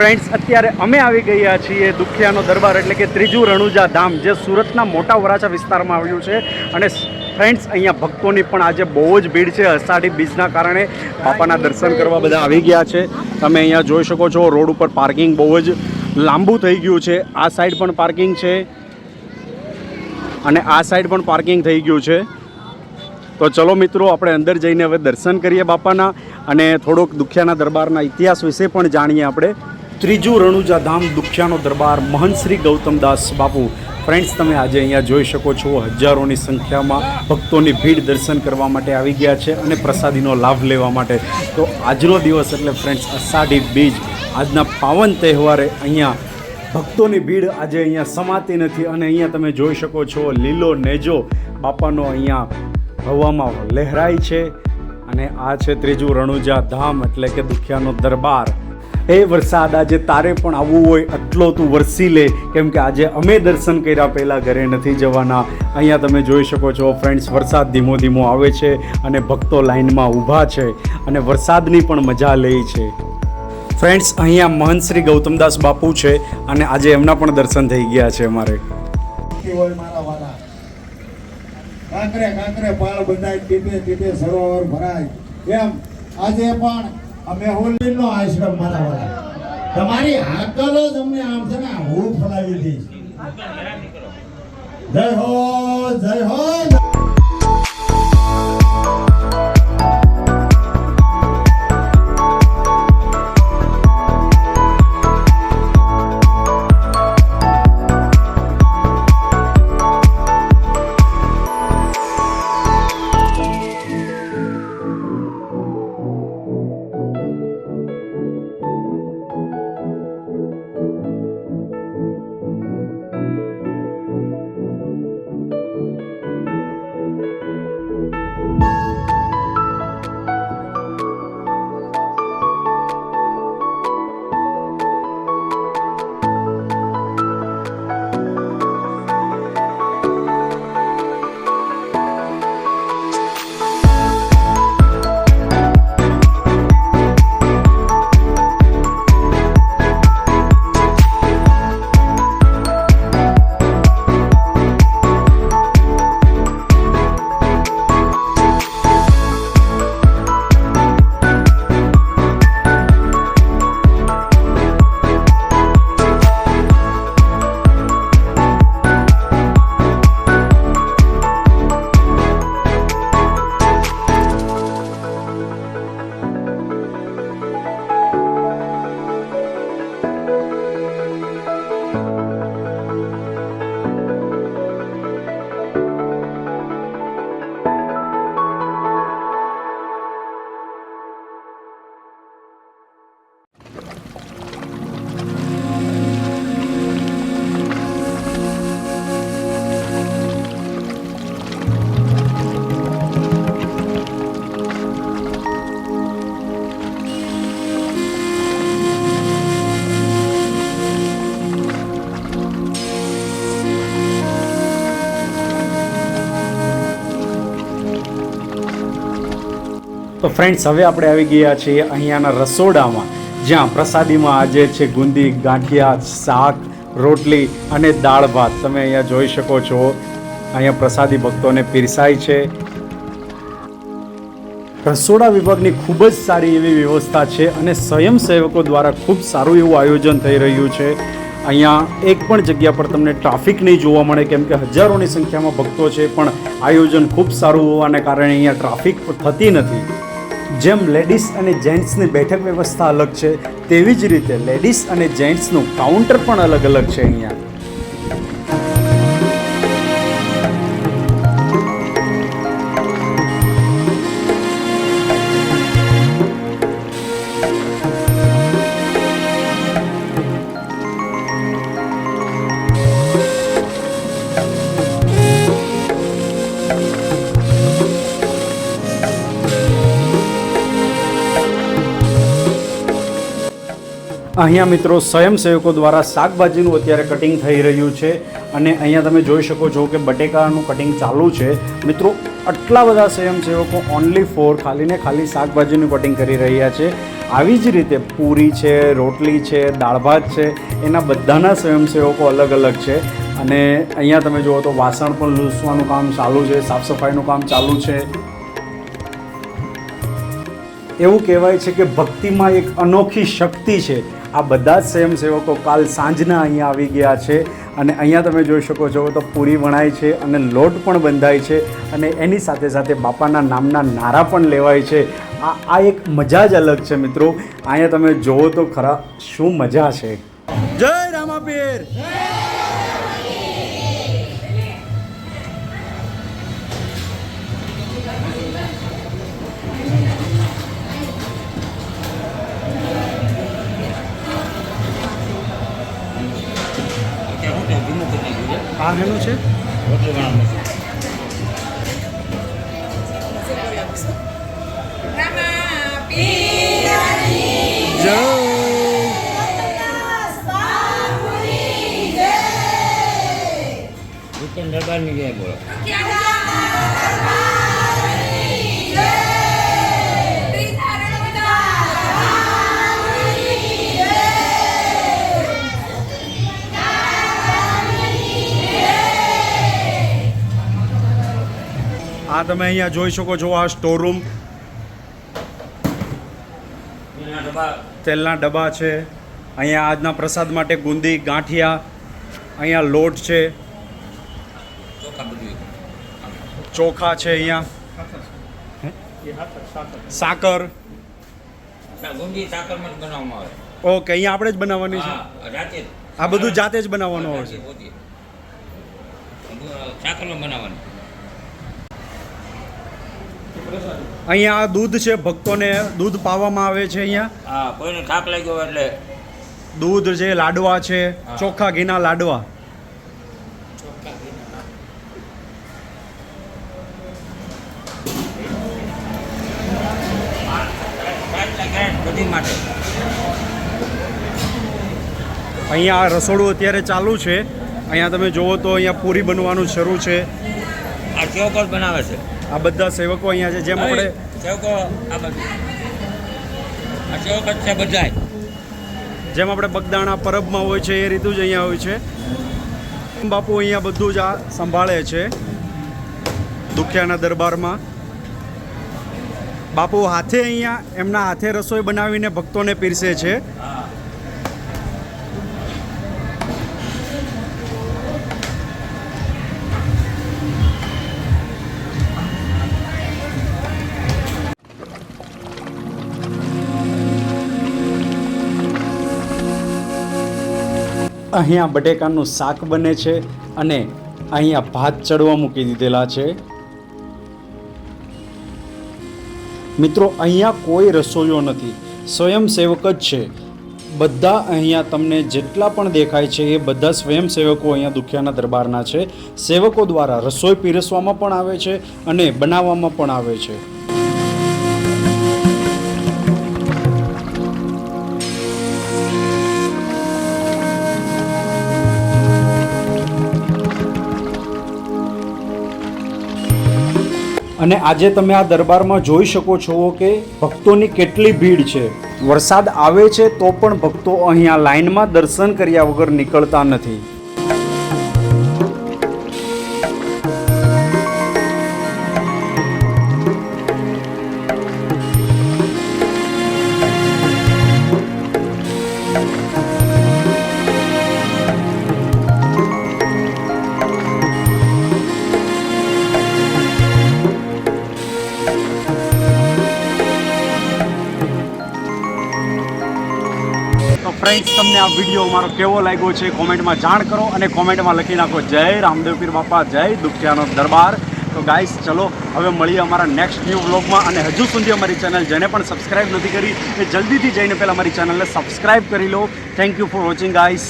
Friends અત્યારે અમે આવી ગયા છીએ દુખિયાનો દરબાર, એટલે કે ત્રીજું રણુજા ધામ, જે સુરતના મોટા વરાછા વિસ્તારમાં આવ્યું છે. અને ફ્રેન્ડ્સ અહીંયા ભક્તોની પણ આજે બહુ જ ભીડ છે. અષાઢી બીજના કારણે બાપાના દર્શન કરવા બધા આવી ગયા છે. તમે અહીંયા જોઈ શકો છો, રોડ ઉપર પાર્કિંગ બહુ જ લાંબુ થઈ ગયું છે. આ સાઈડ પણ પાર્કિંગ છે. અને આ સાઈડ પણ પાર્કિંગ થઈ ગયું છે. તો ચલો મિત્રો, આપણે અંદર જઈને હવે દર્શન કરીએ બાપાના. અને થોડોક દુખિયાના દરબારના ઇતિહાસ વિશે પણ જાણીએ આપણે. ત્રીજું રણુજા ધામ દુખ્યાનો દરબાર. મહંત શ્રી ગૌતમદાસ બાપુ. ફ્રેન્ડ્સ તમે આજે અહીંયા જોઈ શકો છો, હજારોની સંખ્યામાં ભક્તોની ભીડ દર્શન કરવા માટે આવી ગયા છે અને પ્રસાદીનો લાભ લેવા માટે. તો આજનો દિવસ એટલે ફ્રેન્ડ્સ અષાઢી બીજ. આજના પાવન તહેવારે અહીંયા ભક્તોની ભીડ આજે અહીંયા સમાતી નથી અને અહીંયા તમે જોઈ શકો છો, લીલો નેજો બાપાનો અહીંયા હવામાં લહેરાય છે. અને આ છે ત્રીજું રણુજા ધામ એટલે કે દુખિયાનો દરબાર. એ વરસાદ આજે તારે પણ આવવું હોય આટલો તું વરસી લે. કેમ કે આજે અમે દર્શન કર્યા પહેલાં ઘરે નથી જવાના. અહીંયા તમે જોઈ શકો છો ફ્રેન્ડ્સ વરસાદ ધીમો ધીમો આવે છે અને ભક્તો લાઈનમાં ઊભા છે અને વરસાદની પણ મજા લે છે. ફ્રેન્ડ્સ અહીંયા મહંત શ્રી ગૌતમદાસ બાપુ છે અને આજે એમના પણ દર્શન થઈ ગયા છે અમારે. કાંકરે કાંકરે પાળ બંધાય, ટીપે ટીપે, સરોવર ભરાય. એમ. આજે પણ અમે હોલીનો આશ્રમ મારા વાળા. તમારી હાકલ જ અમને આમ છે ને હું ફલાવી દઈશ જય હો જય હો તો ફ્રેન્ડ્સ હવે આપણે આવી ગયા છીએ અહીંયાના રસોડામાં, જ્યાં પ્રસાદીમાં આજે છે ગુંદી, ગાંઠિયા, શાક, રોટલી અને દાળ ભાત. તમે અહીંયા જોઈ શકો છો, અહીંયા પ્રસાદી ભક્તોને પીરસાય છે. રસોડા વિભાગની ખૂબ જ સારી એવી વ્યવસ્થા છે અને સ્વયંસેવકો દ્વારા ખૂબ સારું એવું આયોજન થઈ રહ્યું છે. અહીંયા એક પણ જગ્યા પર તમને ટ્રાફિક નહીં જોવા મળે, કેમ કે હજારોની સંખ્યામાં ભક્તો છે, પણ આયોજન ખૂબ સારું હોવાને કારણે અહીંયા ટ્રાફિક થતી નથી. જેમ લેડીઝ અને જેન્ટ્સની બેઠક વ્યવસ્થા અલગ છે, તેવી જ રીતે લેડીઝ અને જેન્ટ્સનું કાઉન્ટર પણ અલગ અલગ છે અહીંયા. અહીંયા મિત્રો સ્વયંસેવકો દ્વારા શાકભાજીનું અત્યારે કટિંગ થઈ રહ્યું છે અને અહીંયા તમે જોઈ શકો છો કે બટેકાનું કટિંગ ચાલુ છે. મિત્રો, આટલા બધા સ્વયંસેવકો ઓનલી ફોર ખાલીને ખાલી શાકભાજીનું કટિંગ કરી રહ્યા છે. આવી જ રીતે પૂરી છે, રોટલી છે, દાળ ભાત છે, એના બધાના સ્વયંસેવકો અલગ અલગ છે. અને અહીંયા તમે જુઓ તો વાસણ પણ લૂસવાનું કામ ચાલુ છે, સાફ સફાઈનું કામ ચાલુ છે. એવું કહેવાય છે કે ભક્તિમાં એક અનોખી શક્તિ છે. આ બધા જ સ્વયંસેવકો કાલ સાંજના અહીંયા આવી ગયા છે અને અહીંયા તમે જોઈ શકો છો તો પૂરી વણાય છે અને લોટ પણ બંધાય છે અને એની સાથે સાથે બાપાના નામના નારા પણ લેવાય છે. આ આ એક મજા જ અલગ છે મિત્રો. અહીંયા તમે જોવો તો ખરા શું મજા છે. જય રામાપીર. આ એનું છે? જય. દરબારની જય બોલો. આ તમે અહીંયા જોઈ શકો છો આ સ્ટોર રૂમ તેલના ડબ્બા છે. અહીંયા આજના પ્રસાદ માટે ગુંદી ગાંઠિયા અહીંયા લોટ છે. ચોખા છે અહીંયા. સાકર. ઓકે અહીંયા આપણે જ બનાવવાની છે. આ બધું જાતે જ બનાવવાનું આવે છે. સાકરમાં બનાવવાનું. અહીંયા આ દૂધ છે ભક્તોને દૂધ પાવામાં આવે છે અહીંયા. હા કોઈને થાક લાગ્યો એટલે. દૂધ છે લાડવા છે ચોખા ઘીના લાડવા. અહીંયા આ રસોડું અત્યારે ચાલુ છે. અહીંયા તમે જુઓ તો અહીંયા પૂરી બનવાનું શરૂ છે. આ ચોકર બનાવે છે. આ બધા સેવકો અહીંયા છે જેમ આપણે ચોકો આ બધું આ છે બધાય. જેમ આપણે બગદાણા પરબમાં હોય છે એ રીતું જ અહીંયા હોય છે. બાપુ અહીંયા બધું જ આ સંભાળે છે દુખિયાના દરબારમાં. બાપુ હાથે અહીંયા એમના હાથે રસોઈ બનાવીને ભક્તોને પીરસે છે. અહીંયા બટેકાનું શાક બને છે અને અહીંયા ભાત ચડવા મૂકી દીધેલા છે. મિત્રો, અહીંયા કોઈ રસોઈયો નથી. સ્વયંસેવક જ છે. બધા અહીંયા તમને જેટલા પણ દેખાય છે, એ બધા સ્વયંસેવકો અહીંયા દુખિયાના દરબારના છે. સેવકો દ્વારા રસોઈ પીરસવામાં પણ આવે છે અને બનાવવામાં પણ આવે છે. અને આજે તમે આ દરબારમાં જોઈ શકો છો કે ભક્તોની કેટલી ભીડ છે. વરસાદ આવે છે તો પણ ભક્તો અહીંયા લાઈનમાં દર્શન કર્યા વગર નીકળતા નથી. તો ફ્રેન્ડ્સ તમને આ વીડિયો મારો કેવો લાગ્યો છે કોમેન્ટમાં જાણ કરો અને કોમેન્ટમાં લખી નાખો, જય રામદેવ પીર બાપા, જય દુખિયાનો દરબાર. તો ગાઈસ ચલો, હવે મળીએ અમારા નેક્સ્ટ ન્યૂ વ્લોગમાં અને હજુ સુધી અમારી ચેનલ જેને પણ સબસ્ક્રાઈબ નથી કરી, એ જલ્દીથી જઈને પહેલાં અમારી ચેનલને સબસ્ક્રાઇબ કરી લો. Thank you for watching guys